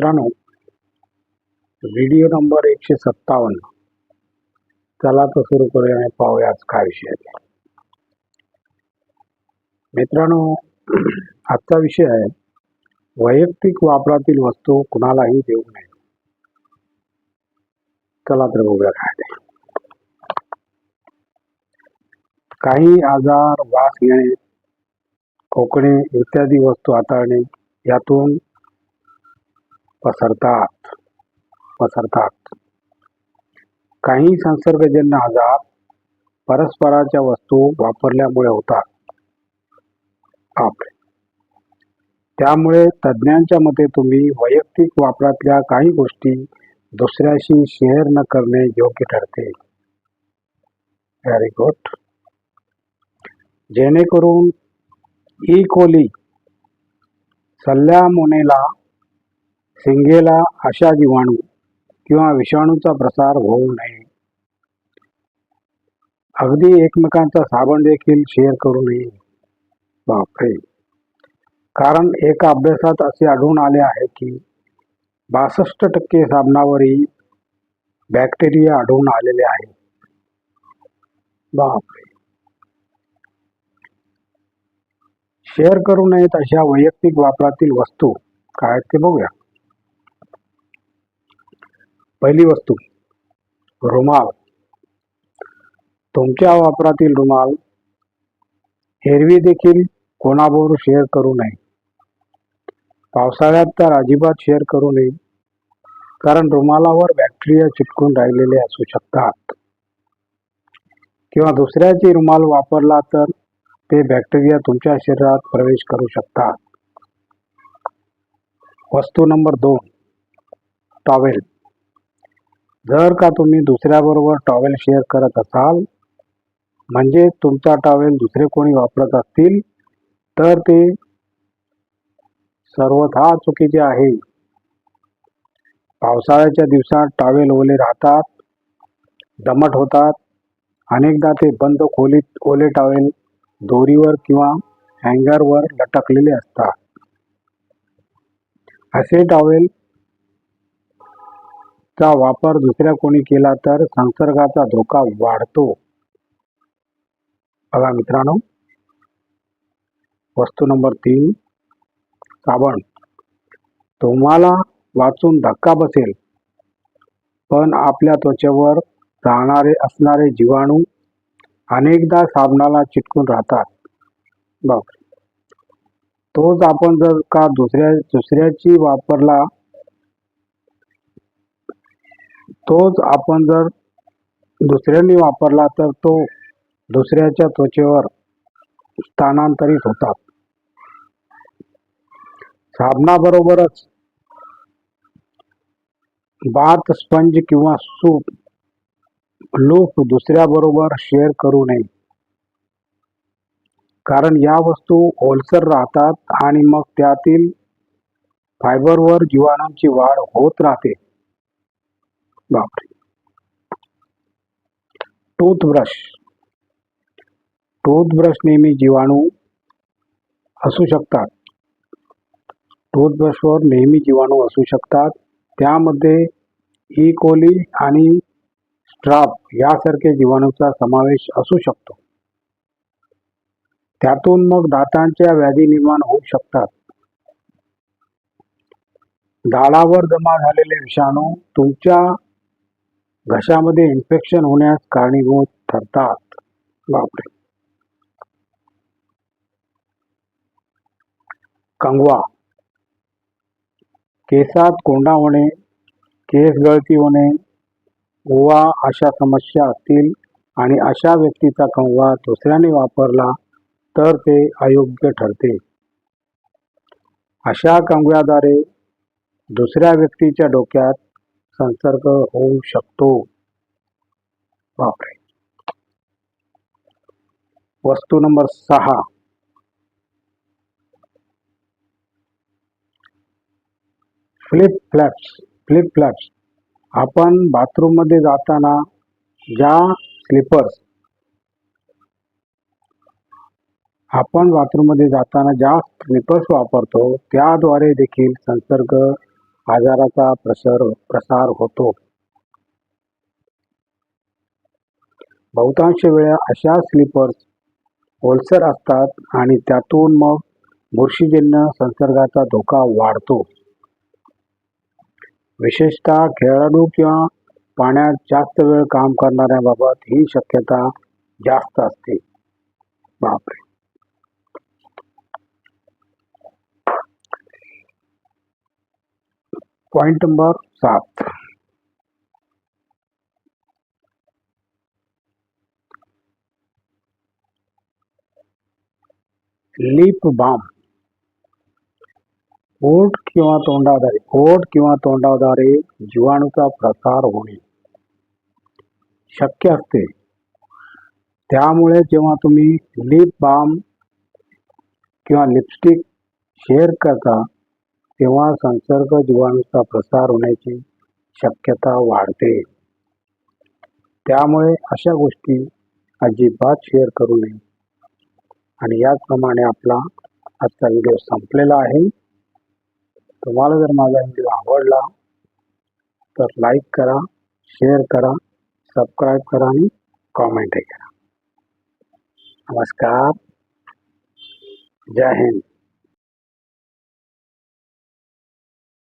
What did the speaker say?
मित्रांनो video number एकशे सत्तावन्न. चला तर सुरू करूया आणि पाहूया आज काय विषय आहे. मित्रांनो आजचा विषय आहे वैयक्तिक वापरातील वस्तू कुणालाही देऊ नये. चला तर बघूया काय ते. काही आजार वास घेणे खोकणे इत्यादी वस्तू हाताळणे यातून पसरतात. पसरतात. काही संसर्गजन्य आजार परस्पराच्या वस्तू वापरल्यामुळे होतात. त्यामुळे तज्ज्ञांच्या मते तुम्ही वैयक्तिक वापरातल्या काही गोष्टी दुसऱ्याशी शेअर न करणे योग्य ठरते. व्हेरी गुड जेणेकरून ई कोली सल्ल्यामोनेला सिंगेला अशा जीवाणू किंवा विषाणूचा प्रसार होऊ नये. अगदी एकमेकांचा साबण देखील शेअर करू नये. बापरे! कारण एका अभ्यासात असे आढळून आले आहे की बासष्ट टक्के साबणावरही बॅक्टेरिया आढळून आलेले आहे. बापरे! शेअर करू नयेत अशा वैयक्तिक वापरातील वस्तू काय आहेत ते बघूया. पहिली वस्तू रुमाल. तुमच्या वापरातील रुमाल हेरवी देखील कोणाबरोबर शेअर करू नये. पावसाळ्यात तर अजिबात शेअर करू नये कारण रुमालावर बॅक्टेरिया चिटकून राहिलेले असू शकतात. किंवा दुसऱ्याचे रुमाल वापरला तर ते बॅक्टेरिया तुमच्या शरीरात प्रवेश करू शकतात. वस्तू नंबर दोन टॉवेल जर का तुम्ही दुसऱ्याबरोबर टॉवेल शेअर करत असाल म्हणजे तुमचा टॉवेल दुसरे कोणी वापरत असतील तर ते सर्वथा चुकीचे आहे. पावसाळ्याच्या दिवसात टॉवेल ओले राहतात दमट होतात. अनेकदा ते बंद खोलीत ओले टॉवेल दोरीवर किंवा हँगरवर लटकलेले असतात. असे टॉवेल चा वापर दुसऱ्या कोणी केला तर संसर्गाचा धोका वाढतो. बघा मित्रांनो. वस्तू नंबर तीन. साबण. तुम्हाला वाचून धक्का बसेल. पण आपल्या त्वचेवर राहणारे असणारे जीवाणू अनेकदा साबणाला चिटकून राहतात. बघ. तोच आपण जर का दुसऱ्या दुसऱ्याची वापरला तोच आपण जर दुसऱ्यांनी वापरला तर तो दुसऱ्याच्या त्वचेवर स्थानांतरित होतात. साबणाबरोबरच बाथ स्पंज किंवा सूप लूप दुसऱ्याबरोबर शेअर करू नये. कारण या वस्तू ओलसर राहतात आणि मग त्यातील फायबरवर जीवाणूंची वाढ होत राहते. बापरे. टूथब्रश. टूथब्रश नेहमी जीवाणू असू शकतात. टूथब्रशवर नेहमी जीवाणू असू शकतात. त्यामध्ये e. ई कोली आणि स्ट्राप यासारखे जीवाणूचा समावेश असू शकतो. त्यातून मग दातांच्या व्याधी निर्माण होऊ शकतात. दाढावर जमा झालेले विषाणू तुमच्या घशामध्ये इन्फेक्शन होण्यास कारणीभूत ठरतात. बापरे. कंगवा. केसात कोंडा होणे केस गळती होणे ओवा अशा समस्या असतील आणि अशा व्यक्तीचा कंगवा दुसऱ्याने वापरला तर ते अयोग्य ठरते. अशा कंगव्याद्वारे दुसऱ्या व्यक्तीच्या डोक्यात संसर्ग होऊ शकतो. बापरे. वस्तू नंबर सहा. Flip flops flip flops. आपण बाथरूममध्ये जाताना ज्या स्लिपर्स आपण बाथरूममध्ये जाताना ज्या स्लिपर्स वापरतो त्याद्वारे देखील संसर्ग आजाराचा प्रसार प्रसार होतो. बहुतांश वेळा अशा स्लीपर्स ओलसर असतात आणि त्यातून मग बुरशीजन्य संसर्गाचा धोका वाढतो. विशेषतः खेळाडू किंवा पाण्यात जास्त वेळ काम करणाऱ्याबाबत ही शक्यता जास्त असते. बापरे! पॉइंट नंबर सात. लिप बाम ओठ किंवा तोंडाद्वारे ओठ किंवा तोंडाद्वारे जीवाणूचा प्रसार होणे शक्य असते. त्यामुळे जेव्हा तुम्ही लिप बाम किंवा लिपस्टिक शेअर करता तेव्हा संसर्ग जीवाणूचा प्रसार होण्याची शक्यता वाढते. त्यामुळे अशा गोष्टी अजिबात शेअर करू नये. आणि याचप्रमाणे आपला आजचा व्हिडिओ संपलेला आहे. तुम्हाला जर माझा व्हिडिओ आवडला तर लाईक करा शेअर करा सबस्क्राईब करा आणि कॉमेंटही करा. नमस्कार. जय हिंद.